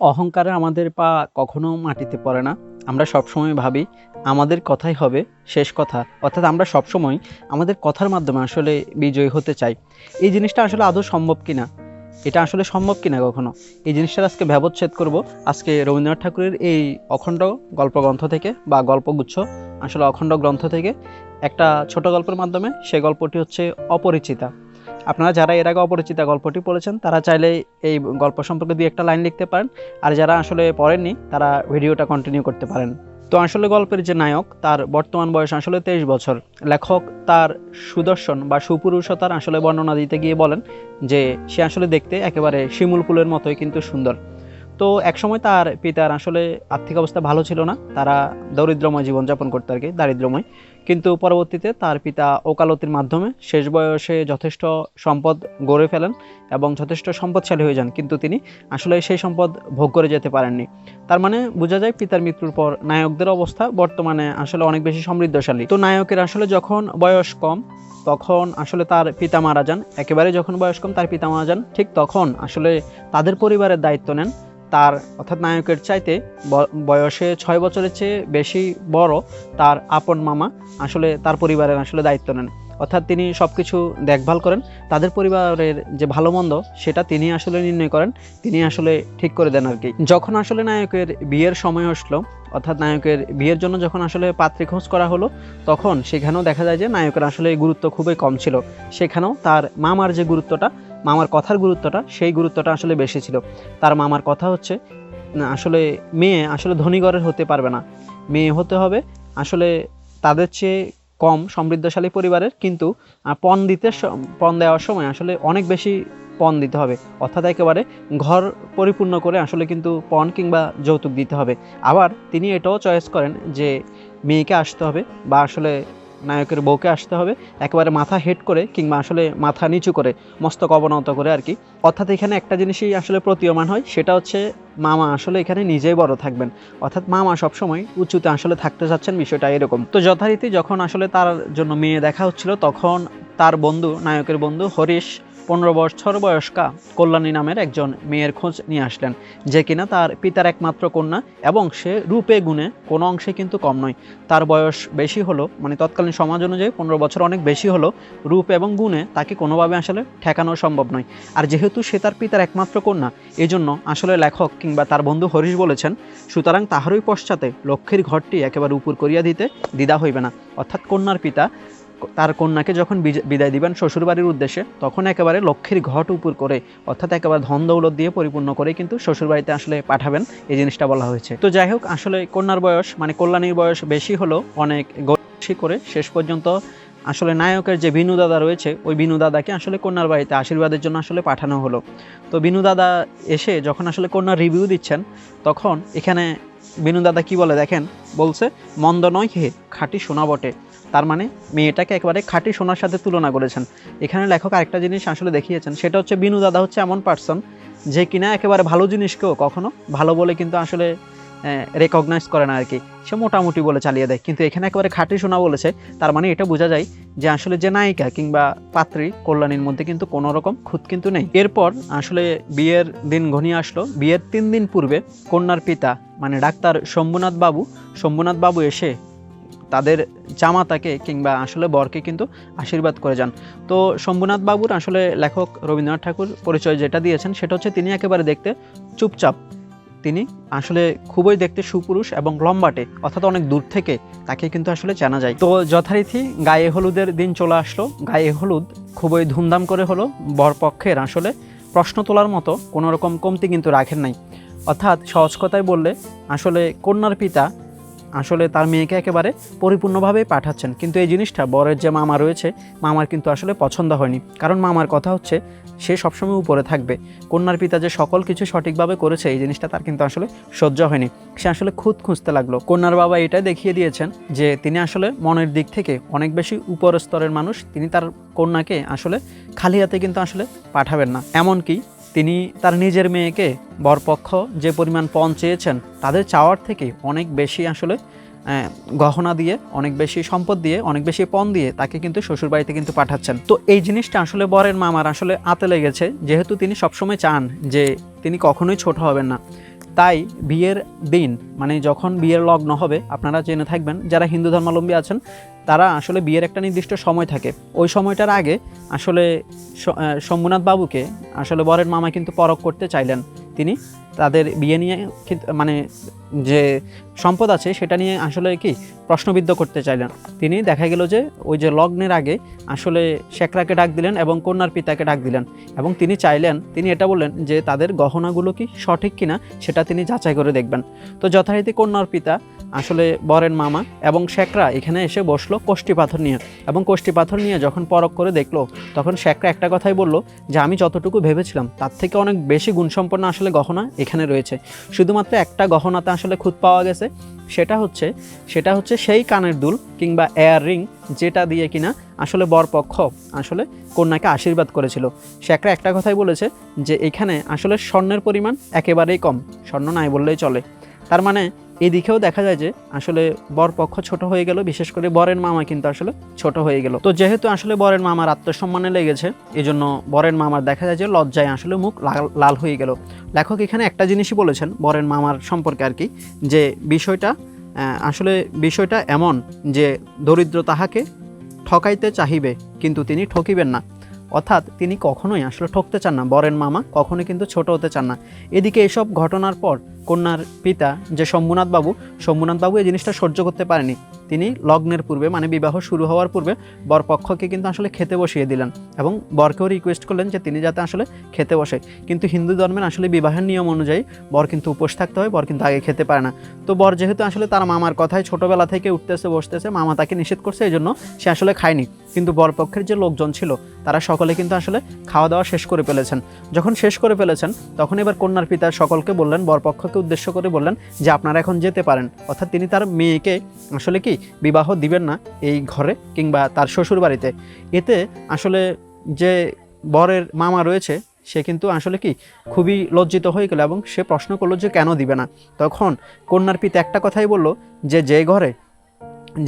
অহংকারে আমাদের পা কখনো মাটিতে পড়ে না। আমরা সবসময় ভাবি, আমাদের কথাই হবে শেষ কথা। অর্থাৎ আমরা সবসময় আমাদের কথার মাধ্যমে আসলে বিজয়ী হতে চাই। এই জিনিসটা আসলে আদৌ সম্ভব কিনা? এটা আসলে সম্ভব কিনা কখনো? এই জিনিসটার আজকে ব্যবচ্ছেদ করব। আজকে রবীন্দ্রনাথ ঠাকুরের এই অখণ্ড গল্পগ্রন্থ থেকে বা গল্পগুচ্ছ, আসলে অখণ্ড গ্রন্থ থেকে একটা ছোট গল্পের মাধ্যমে সে গল্পটি হচ্ছে অপরিচিতা। আপনারা যারা এর আগে অপরিচিতা গল্পটি পড়েছেন, তারা চাইলে এই গল্প সম্পর্কে দুই একটা লাইন লিখতে পারেন। আর যারা আসলে পড়েননি, তারা ভিডিওটা কন্টিনিউ করতে পারেন। তো আসলে গল্পের যে নায়ক, তার বর্তমান বয়স আসলে তেইশ বছর। লেখক তার সুদর্শন বা সুপুরুষতার আসলে বর্ণনা দিতে গিয়ে বলেন যে, সে আসলে দেখতে একেবারে শিমুল ফুলের মতোই কিন্তু সুন্দর। তো একসময় তার পিতার আসলে আর্থিক অবস্থা ভালো ছিল না। তারা দরিদ্রময় জীবনযাপন করতে আর কি, দারিদ্রময়। কিন্তু পরবর্তীতে তার পিতা ওকালতির মাধ্যমে শেষ বয়সে যথেষ্ট সম্পদ গড়ে ফেলেন এবং যথেষ্ট সম্পদশালী হয়ে যান। কিন্তু তিনি আসলে সেই সম্পদ ভোগ করে যেতে পারেননি। তার মানে বোঝা যায় পিতার মৃত্যুর পর নায়কদের অবস্থা বর্তমানে আসলে অনেক বেশি সমৃদ্ধশালী। তো নায়কের আসলে যখন বয়স কম, তখন আসলে তার পিতা মারা যান। একেবারে যখন বয়স কম, তার পিতা মারা যান, ঠিক তখন আসলে তাদের পরিবারের দায়িত্ব নেন। তার অর্থাৎ নায়কের চাইতে বয়সে ছয় বছরের চেয়ে বেশি বড় তার আপন মামা আসলে তার পরিবারের আসলে দায়িত্ব নেন। অর্থাৎ তিনি সব কিছু দেখভাল করেন। তাদের পরিবারের যে ভালো মন্দ, সেটা তিনি আসলে নির্ণয় করেন। তিনি আসলে ঠিক করে দেন আর কি। যখন আসলে নায়কের বিয়ের সময় আসলো, অর্থাৎ নায়কের বিয়ের জন্য যখন আসলে পাত্রী খোঁজ করা হলো, তখন সেখানেও দেখা যায় যে নায়কের আসলে গুরুত্ব খুবই কম ছিল। সেখানেও তার মামার যে গুরুত্বটা মামার কথার গুরুত্বটা, সেই গুরুত্বটা আসলে বেশি ছিল। তার মামার কথা হচ্ছে আসলে মেয়ে আসলে ধনীঘরের হতে পারবে না। মেয়ে হতে হবে আসলে তাদের চেয়ে কম সমৃদ্ধশালী পরিবারের, কিন্তু পণ দিতে পণ দেওয়ার সময় আসলে অনেক বেশি পণ দিতে হবে। অর্থাৎ একেবারে ঘর পরিপূর্ণ করে আসলে কিন্তু পণ কিংবা যৌতুক দিতে হবে। আবার তিনি এটাও চয়েস করেন যে, মেয়েকে আসতে হবে বা আসলে নায়কের বউকে আসতে হবে, একেবারে মাথা হেট করে কিংবা আসলে মাথা নিচু করে, মস্তক অবনত করে আর কি। অর্থাৎ এখানে একটা জিনিসই আসলে প্রতীয়মান হয়, সেটা হচ্ছে মামা আসলে এখানে নিজেই বড় থাকবেন। অর্থাৎ মামা সবসময় উঁচুতে আসলে থাকতে চাচ্ছেন, বিষয়টা এরকম। তো যথারীতি যখন আসলে তার জন্য মেয়ে দেখা হচ্ছিল, তখন তার বন্ধু, নায়কের বন্ধু হরিশ পনেরো বছর বয়স্কা কল্যাণী নামের একজন মেয়ের খোঁজ নিয়ে আসলেন। যে কিনা তার পিতার একমাত্র কন্যা এবং সে রূপে গুণে কোনো অংশে কিন্তু কম নয়। তার বয়স বেশি হলো মানে তৎকালীন সমাজ অনুযায়ী পনেরো বছর অনেক বেশি হলো, রূপ এবং গুণে তাকে কোনোভাবে আসলে ঠেকানো সম্ভব নয়। আর যেহেতু সে তার পিতার একমাত্র কন্যা, এজন্য আসলে লেখক কিংবা তার বন্ধু হরিশ বলেছেন, সুতরাং তাহারই পশ্চাতে লক্ষ্মীর ঘরটি একেবারে উপর করিয়া দিতে দ্বিধা হইবে না। অর্থাৎ কন্যার পিতা তার কন্যাকে যখন বিদায় দিবেন শ্বশুরবাড়ির উদ্দেশ্যে, তখন একেবারে লক্ষ্মীর ঘট উপর করে, অর্থাৎ একেবারে ধন দৌলত দিয়ে পরিপূর্ণ করে কিন্তু শ্বশুরবাড়িতে আসলে পাঠাবেন, এই জিনিসটা বলা হয়েছে। তো যাই হোক, আসলে কন্যার বয়স মানে কল্যাণীর বয়স বেশি হলো অনেক বেশি করে শেষ পর্যন্ত আসলে নায়কের যে বিনু দাদা রয়েছে, ওই বিনু দাদাকে আসলে কন্যার বাড়িতে আশীর্বাদের জন্য আসলে পাঠানো হলো। তো বিনু দাদা এসে যখন আসলে কন্যার রিভিউ দিচ্ছেন, তখন এখানে বিনু দাদা কি বলে দেখেন? বলছে, মন্দ নয় হে, খাঁটি সোনা বটে। তার মানে মেয়েটাকে একেবারে খাঁটি সোনার সাথে তুলনা করেছেন। এখানে লেখক আরেকটা জিনিস আসলে দেখিয়েছেন, সেটা হচ্ছে বিনু দাদা হচ্ছে এমন পার্সন যে কিনা একেবারে ভালো জিনিসকেও কখনো ভালো বলে কিন্তু আসলে রেকগনাইজ করে না আর কি। সে মোটামুটি বলে চালিয়ে দেয়, কিন্তু এখানে একেবারে খাঁটি সোনা বলেছে। তার মানে এটা বোঝা যায় যে আসলে যে নায়িকা কিংবা পাত্রী কল্যাণীর মধ্যে কিন্তু কোনো রকম খুঁত কিন্তু নেই। এরপর আসলে বিয়ের দিন ঘনিয়ে আসলো। বিয়ের তিন দিন পূর্বে কন্যার পিতা মানে ডাক্তার শম্ভুনাথ বাবু শম্ভুনাথ বাবু এসে তাদের জামাতাকে কিংবা আসলে বরকে কিন্তু আশীর্বাদ করে যান। তো শম্ভুনাথ বাবুর আসলে লেখক রবীন্দ্রনাথ ঠাকুর পরিচয় যেটা দিয়েছেন, সেটা হচ্ছে তিনি একেবারে দেখতে চুপচাপ। তিনি আসলে খুবই দেখতে সুপুরুষ এবং লম্বাটে, অর্থাৎ অনেক দূর থেকে তাকে কিন্তু আসলে জানা যায়। তো যথারীতি গায়ে হলুদের দিন চলে আসলো। গায়ে হলুদ খুবই ধুমধাম করে হলো। বরপক্ষের আসলে প্রশ্ন তোলার মতো কোনো রকম কমতি কিন্তু রাখেন নাই। অর্থাৎ সহজ কথায় বললে, আসলে কন্যার পিতা আসলে তার মেয়েকে একেবারে পরিপূর্ণভাবে পাঠাচ্ছেন। কিন্তু এই জিনিসটা বরের যে মামা রয়েছে, মামার কিন্তু আসলে পছন্দ হয়নি। কারণ মামার কথা হচ্ছে, সে সবসময় উপরে থাকবে। কন্যার পিতা যে সকল কিছু সঠিকভাবে করেছে, এই জিনিসটা তার কিন্তু আসলে সহ্য হয়নি। সে আসলে খুদ খুঁজতে লাগল। কন্যার বাবা এটাই দেখিয়ে দিয়েছেন যে, তিনি আসলে মনের দিক থেকে অনেক বেশি উপর স্তরের মানুষ। তিনি তার কন্যাকে আসলে খালি হাতে কিন্তু আসলে পাঠাবেন না। এমনকি তিনি তার নিজের মেয়েকে বরপক্ষ যে পরিমাণ পণ চেয়েছেন, তাদের চাওয়ার থেকে অনেক বেশি আসলে গহনা দিয়ে, অনেক বেশি সম্পদ দিয়ে, অনেক বেশি পণ দিয়ে তাকে কিন্তু শ্বশুরবাড়িতে কিন্তু পাঠাচ্ছেন। তো এই জিনিসটা আসলে বরের মামার আসলে আতে লেগেছে, যেহেতু তিনি সবসময় চান যে তিনি কখনোই ছোট হবেন না। তাই বিয়ের দিন মানে যখন বিয়ের লগ্ন হবে, আপনারা জেনে থাকবেন, যারা হিন্দু ধর্মাবলম্বী আছেন, তারা আসলে বিয়ের একটা নির্দিষ্ট সময় থাকে। ওই সময়টার আগে আসলে শম্ভুনাথ বাবুকে, আসলে বরের মামা কিন্তু পরক করতে চাইলেন। তিনি তাদের বিয়ে নিয়ে মানে যে সম্পদ আছে সেটা নিয়ে আসলে কি প্রশ্নবিদ্ধ করতে চাইলেন। তিনি দেখা গেল যে ওই যে লগ্নের আগে আসলে শেখরাকে ডাক দিলেন এবং কন্যার পিতাকে ডাক দিলেন এবং তিনি চাইলেন, তিনি এটা বললেন যে তাদের গহনাগুলো কি সঠিক কিনা সেটা তিনি যাচাই করে দেখবেন। তো যথারীতি কন্যার পিতা আসলে বরের মামা এবং শেখরা এখানে এসে বসল কোষ্ঠী পাথর নিয়ে। এবং কোষ্ঠী পাথর নিয়ে যখন পরখ করে দেখল, তখন শেখরা একটা কথাই বলল যে, আমি যতটুকু ভেবেছিলাম, তার থেকে অনেক বেশি গুণসম্পন্ন আসলে গহনা এখানে রয়েছে। শুধুমাত্র একটা গহনাতে আসলে খুঁত পাওয়া গেছে। সেটা হচ্ছে সেটা হচ্ছে সেই কানের দুল কিংবা এয়ার রিং যেটা দিয়ে কিনা আসলে বরপক্ষ আসলে কন্যাকে আশীর্বাদ করেছিল। শেখরা একটা কথাই বলেছে যে, এখানে আসলে স্বর্ণের পরিমাণ একেবারেই কম। স্বর্ণ নাই বললেই চলে। তার মানে এদিকেও দেখা যায় যে আসলে বর পক্ষ ছোট হয়ে গেল, বিশেষ করে বরের মামা কিন্তু আসলে ছোট হয়ে গেল। তো যেহেতু আসলে বরের মামার আত্মসম্মানে লেগেছে এই জন্য বরের মামার দেখা যায় যে লজ্জায় আসলে মুখ লাল- লাল হয়ে গেল। লেখক এখানে একটা জিনিসই বলেছেন বরের মামার সম্পর্কে আর কি, যে বিষয়টা আসলে বিষয়টা এমন যে দরিদ্র তাহাকে ঠকাইতে চাহিবে, কিন্তু তিনি ঠকিবেন না। অর্থাৎ তিনি কখনোই আসলে ঠকতে চান না, বরের মামা কখনোই কিন্তু ছোট হতে চান না। এদিকে এসব ঘটনার পর কন্যার পিতা যে শম্ভুনাথ বাবু শম্ভুনাথ বাবু এই জিনিসটা সহ্য করতে পারেনি। তিনি লগ্নের পূর্বে মানে বিবাহ শুরু হওয়ার পূর্বে বরপক্ষকে কিন্তু আসলে খেতে বসিয়ে দিলেন এবং বরকেও রিকোয়েস্ট করলেন যে তিনি যাতে আসলে খেতে বসে। কিন্তু হিন্দু ধর্মের আসলে বিবাহের নিয়ম অনুযায়ী বর কিন্তু উপোস থাকতে হয়, বর কিন্তু আগে খেতে পারে না। তো বর যেহেতু আসলে তার মামার কথায় ছোটবেলা থেকে উঠতেছে, বসতেছে, মামা তাকে নিষেধ করছে এই জন্য সে আসলে খায়নি। কিন্তু বরপক্ষের যে লোকজন ছিল, তারা সকলে কিন্তু আসলে খাওয়া দাওয়া শেষ করে ফেলেছেন। যখন শেষ করে ফেলেছেন, তখন এবার কন্যার পিতা সকলকে বললেন, বরপক্ষকে উদ্দেশ্য করে বললেন যে আপনারা এখন যেতে পারেন। অর্থাৎ তিনি তার মেয়েকে আসলে কি বিবাহ দিবেন না এই ঘরে কিংবা তার শ্বশুর বাড়িতে এতে আসলে যে বরের মামা রয়েছে, সে কিন্তু আসলে কি খুবই লজ্জিত হয়ে গেল এবং সে প্রশ্ন করল যে কেন দিবে না? তখন কন্যার পিতা একটা কথাই বলল যে যে ঘরে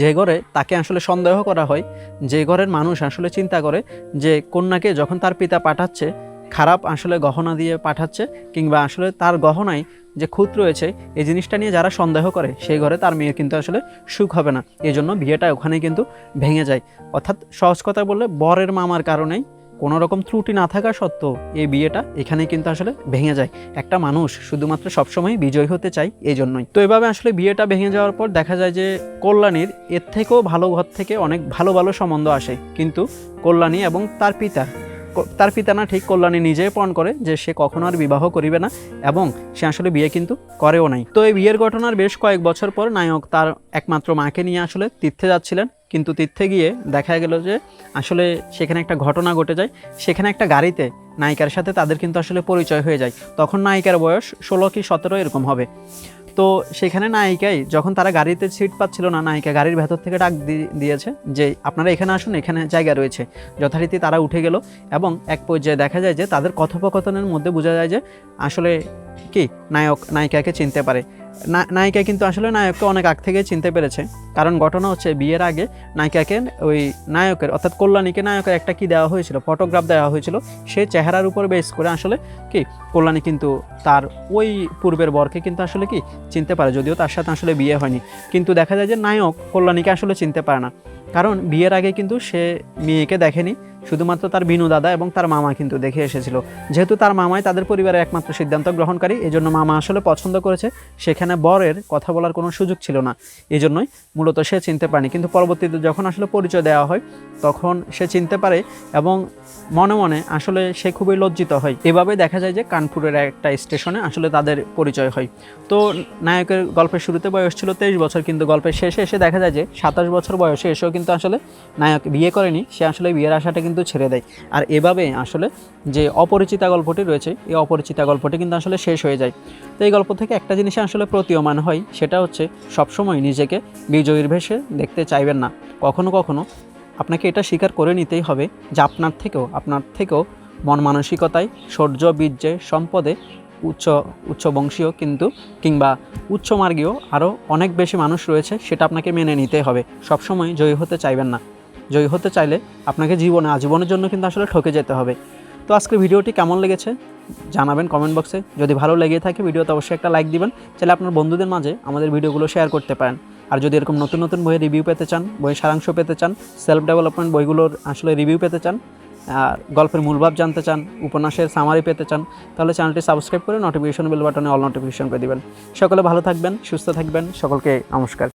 যে ঘরে তাকে আসলে সন্দেহ করা হয়, যে ঘরের মানুষ আসলে চিন্তা করে যে কন্যাকে যখন তার পিতা পাঠাচ্ছে, খারাপ আসলে গহনা দিয়ে পাঠাচ্ছে কিংবা আসলে তার গহনায় যে খুঁত রয়েছে, এই জিনিসটা নিয়ে যারা সন্দেহ করে, সেই ঘরে তার মেয়ের কিন্তু আসলে সুখ হবে না। এই জন্য বিয়েটা ওখানে কিন্তু ভেঙে যায়। অর্থাৎ সহজ কথা বললে, বরের মামার কারণেই কোনো রকম ত্রুটি না থাকা সত্ত্বেও এই বিয়েটা এখানে কিন্তু আসলে ভেঙে যায়। একটা মানুষ শুধুমাত্র সবসময় বিজয় হতে চায় এই জন্যই তো এভাবে আসলে বিয়েটা ভেঙে যাওয়ার পর দেখা যায় যে, কল্যাণীর এর থেকেও ভালো ঘর থেকে অনেক ভালো ভালো সম্বন্ধ আসে। কিন্তু কল্যাণী এবং তার পিতা তার পিতা না ঠিক কল্যাণী নিজেই পণ করে যে সে কখনো আর বিবাহ করিবে না এবং সে আসলে বিয়ে কিন্তু করেও নাই। তো এই বিয়ের ঘটনার বেশ কয়েক বছর পর নায়ক তার একমাত্র মাকে নিয়ে আসলে তীর্থে যাচ্ছিলেন। কিন্তু তীর্থে গিয়ে দেখা গেল যে আসলে সেখানে একটা ঘটনা ঘটে যায়। সেখানে একটা গাড়িতে নায়িকার সাথে তাদের কিন্তু আসলে পরিচয় হয়ে যায়। তখন নায়িকার বয়স ষোলো কি সতেরো এরকম হবে। তো সেখানে নায়িকাই, যখন তারা গাড়িতে সিট পাচ্ছিল না, নায়িকা গাড়ির ভেতর থেকে ডাক দিয়েছে যে, আপনারা এখানে আসুন, এখানে জায়গা রয়েছে। যথারীতি তারা উঠে গেল এবং এক পর্যায়ে দেখা যায় যে, তাদের কথোপকথনের মধ্যে বোঝা যায় যে, আসলে কি, নায়ক, নায়িকাকে চিনতে পারে। নায়িকা কিন্তু আসলে নায়ককে অনেক আগ থেকে চিনতে পেরেছে। কারণ ঘটনা হচ্ছে বিয়ের আগে নায়িকাকে ওই নায়কের, অর্থাৎ কল্যাণীকে নায়কের একটা কি দেওয়া হয়েছিল, ফটোগ্রাফ দেওয়া হয়েছিল। সেই চেহারার উপর বেস করে আসলে কি, কল্যাণী কিন্তু তার ওই পূর্বের বরকে কিন্তু আসলে কি চিনতে পারে, যদিও তার সাথে আসলে বিয়ে হয়নি। কিন্তু দেখা যায় যে নায়ক কল্যাণীকে আসলে চিনতে পারে না। কারণ বিয়ের আগে কিন্তু সে মেয়েকে দেখেনি শুধুমাত্র তার বিনু দাদা এবং তার মামা কিন্তু দেখে এসেছিল। যেহেতু তার মামাই তাদের পরিবারের একমাত্র সিদ্ধান্ত গ্রহণকারী এই জন্য মামা আসলে পছন্দ করেছে। সেখানে বরের কথা বলার কোনো সুযোগ ছিল না। এই জন্যই মূলত সে চিনতে পারেনি। কিন্তু পরবর্তীতে যখন আসলে পরিচয় দেওয়া হয়, তখন সে চিনতে পারে এবং মনে মনে আসলে সে খুবই লজ্জিত হয়। এভাবে দেখা যায় যে কানপুরের একটা স্টেশনে আসলে তাদের পরিচয় হয়। তো নায়কের গল্পের শুরুতে বয়স ছিল তেইশ বছর, কিন্তু গল্পের শেষে এসে দেখা যায় যে সাতাশ বছর বয়সে এসেও কিন্তু আসলে নায়ক বিয়ে করেনি। সে আসলে বিয়ের আশাটা কিন্তু ছেড়ে দেয়। আর এভাবে আসলে যে অপরিচিতা গল্পটি রয়েছে, এই অপরিচিতা গল্পটি কিন্তু আসলে শেষ হয়ে যায়। তো এই গল্প থেকে একটা জিনিস আসলে প্রতীয়মান হয়, সেটা হচ্ছে সবসময় নিজেকে বিজয়ীর ভেসে দেখতে চাইবেন না। কখনো কখনো আপনাকে এটা স্বীকার করে নিতেই হবে যে আপনার থেকেও আপনার থেকেও মন মানসিকতায় শৌর্য বীর্যে, সম্পদে উচ্চ উচ্চ বংশীয় কিন্তু কিংবা উচ্চমার্গীয় আরও অনেক বেশি মানুষ রয়েছে, সেটা আপনাকে মেনে নিতে হবে। সবসময় জয়ী হতে চাইবেন না। জয়ী হতে চাইলে আপনাকে জীবনে, আজীবনের জন্য কিন্তু আসলে ঠকে যেতে হবে। তো আজকে ভিডিওটি কেমন লেগেছে জানাবেন কমেন্ট বক্সে যদি ভালো লেগে থাকে ভিডিওতে অবশ্যই একটা লাইক দিবেন, চাইলে আপনার বন্ধুদের মাঝে আমাদের ভিডিওগুলো শেয়ার করতে পারেন। আর যদি এরকম নতুন নতুন বইয়ের রিভিউ পেতে চান, বইয়ের সারাংশ পেতে চান সেলফ ডেভেলপমেন্ট বইগুলোর আসলে রিভিউ পেতে চান, আর গল্পের মূলভাব জানতে চান, উপন্যাসের সামারি পেতে চান, তাহলে চ্যানেলটি সাবস্ক্রাইব করে নোটিফিকেশন বেল বাটনে অল নোটিফিকেশন করে দেবেন। সকলে ভালো থাকবেন, সুস্থ থাকবেন, সকলকে নমস্কার।